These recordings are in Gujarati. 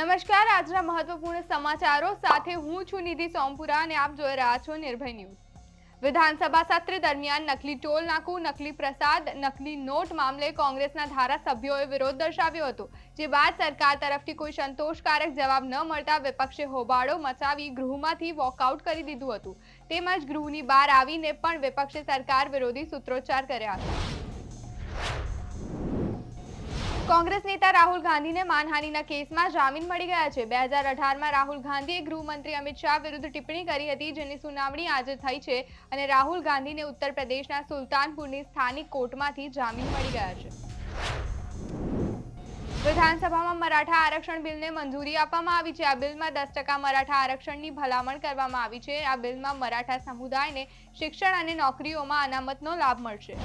નમસ્કાર, આજના મહત્વપૂર્ણ સમાચારો સાથે હું છું નિધિ સોમપુરા અને આપ જોઈ રહ્યા છો નિર્ભય ન્યૂઝ. વિધાનસભા સત્ર દરમિયાન નકલી ટોલ નાકું, નકલી પ્રસાદ, નકલી નોટ મામલે કોંગ્રેસના ધારાસભ્યોએ વિરોધ દર્શાવ્યો હતો, જે બાદ સરકાર તરફથી કોઈ સંતોષકારક જવાબ ન મળતા વિપક્ષે હોબાળો મચાવી ગૃહમાંથી વોકઆઉટ કરી દીધું હતું. તેમજ ગૃહની બહાર આવીને પણ વિપક્ષે સરકાર વિરોધી સૂત્રોચ્ચાર કર્યા હતા. કોંગ્રેસ નેતા રાહુલ ગાંધીને માનહાનિના કેસમાં જામીન મળી ગયા છે. બે હજાર અઢારમાં રાહુલ ગાંધીએ ગૃહમંત્રી અમિત શાહ વિરુદ્ધ ટિપ્પણી કરી હતી, જેની સુનાવણી આજે થઈ છે અને રાહુલ ગાંધીને ઉત્તર પ્રદેશના સુલતાનપુરની સ્થાનિક કોર્ટમાંથી જામીન મળી ગયા છે. વિધાનસભામાં મરાઠા આરક્ષણ બિલને મંજૂરી આપવામાં આવી છે. આ બિલમાં દસ ટકા મરાઠા આરક્ષણની ભલામણ કરવામાં આવી છે. આ બિલમાં મરાઠા સમુદાયને શિક્ષણ અને નોકરીઓમાં અનામતનો લાભ મળશે.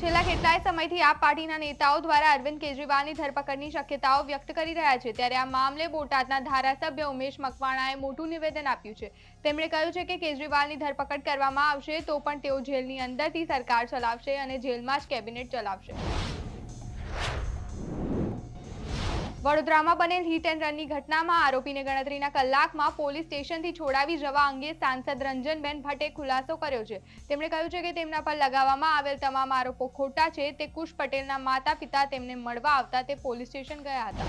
છેલ્લા કેટલાય સમયથી આપ પાર્ટીના નેતાઓ દ્વારા અરવિંદ કેજરીવાલની ધરપકડની શક્યતાઓ વ્યક્ત કરી રહ્યા છે. ત્યારે આ મામલે બોટાદના ધારાસભ્ય ઉમેશ મકવાણાએ મોટું નિવેદન આપ્યું છે. તેમણે કહ્યું છે કે કેજરીવાલની ધરપકડ કરવામાં આવશે તો પણ તેઓ જેલની અંદરથી સરકાર ચલાવશે અને જેલમાં જ કેબિનેટ ચલાવશે. વડોદરામાં બનેલ હિટ એન્ડ રનની ઘટનામાં આરોપીને ગણતરીના કલાકમાં પોલીસ સ્ટેશનથી છોડાવી જવા અંગે સાંસદ રંજનબેન ભટ્ટે ખુલાસો કર્યો છે. તેમણે કહ્યું છે કે તેમના પર લગાવવામાં આવેલ તમામ આરોપો ખોટા છે. તે કુશ પટેલના માતા પિતા તેમને મળવા આવતા તે પોલીસ સ્ટેશન ગયા હતા.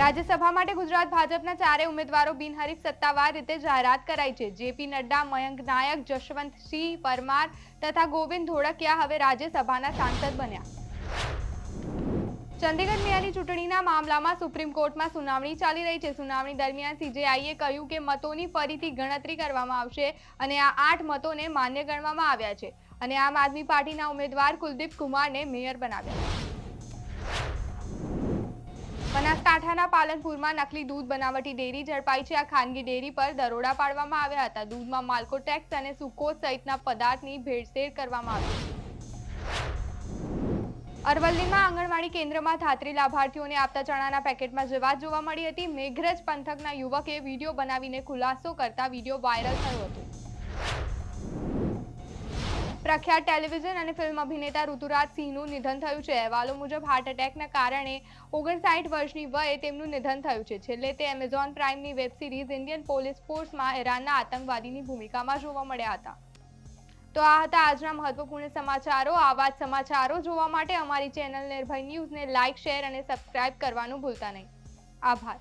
રાજ્યસભા માટે ગુજરાત ભાજપના ચારે ઉમેદવારો બિનહરીફ સત્તાવાર રીતે જાહેરાત કરાઈ છે. જેપી નડ્ડા, મયંક નાયક, જશવંતસિંહ પરમાર તથા ગોવિંદ ધોળકિયા હવે રાજ્યસભાના સાંસદ બન્યા. ચંદીગઢ મેયરની ચૂંટણીના મામલામાં સુપ્રીમ કોર્ટમાં સુનાવણી ચાલી રહી છે. સુનાવણી દરમિયાન સીજેઆઈએ કહ્યું કે મતોની ફરીથી ગણતરી કરવામાં આવશે અને આ આઠ મતોને માન્ય ગણવામાં આવ્યા છે. અને આમ આદમી પાર્ટીના ઉમેદવાર કુલદીપ કુમારને મેયર બનાવ્યા. બનાસકાંઠાના પાલનપુરમાં નકલી દૂધ બનાવટી ડેરી ઝડપાઈ છે. આ ખાનગી ડેરી પર દરોડા પાડવામાં આવ્યા હતા. દૂધમાં માલ્કોટેક્સ અને સુકોઝ સહિતના પદાર્થની ભેળસેળ કરવામાં આવી. અરવલ્લીમાં આંગણવાડી કેન્દ્રમાં ધાત્રી લાભાર્થીઓને આપતા ચણાના પેકેટમાં જીવાત જોવા મળી હતી. મેઘરજ પંથકના યુવકે વીડિયો બનાવીને ખુલાસો કરતા વીડિયો વાયરલ થયો હતો. પ્રખ્યાત ટેલિવિઝન અને ફિલ્મ અભિનેતા ઋતુરાજ સિંહનું નિધન થયું છે. અહેવાલો મુજબ હાર્ટ એટેકના કારણે ઓગણસાઠ વર્ષની વયે તેમનું નિધન થયું છે. છેલ્લે તે એમેઝોન પ્રાઇમની વેબ સિરીઝ ઇન્ડિયન પોલીસ ફોર્સમાં ઈરાનના આતંકવાદીની ભૂમિકામાં જોવા મળ્યા હતા. તો આ હતા આજના મહત્વપૂર્ણ સમાચારો. આવા સમાચારો જોવા માટે અમારી ચેનલ નિર્ભય ન્યૂઝને લાઇક શેર અને સબસ્ક્રાઇબ કરવાનું ભૂલતા નહીં. આભાર.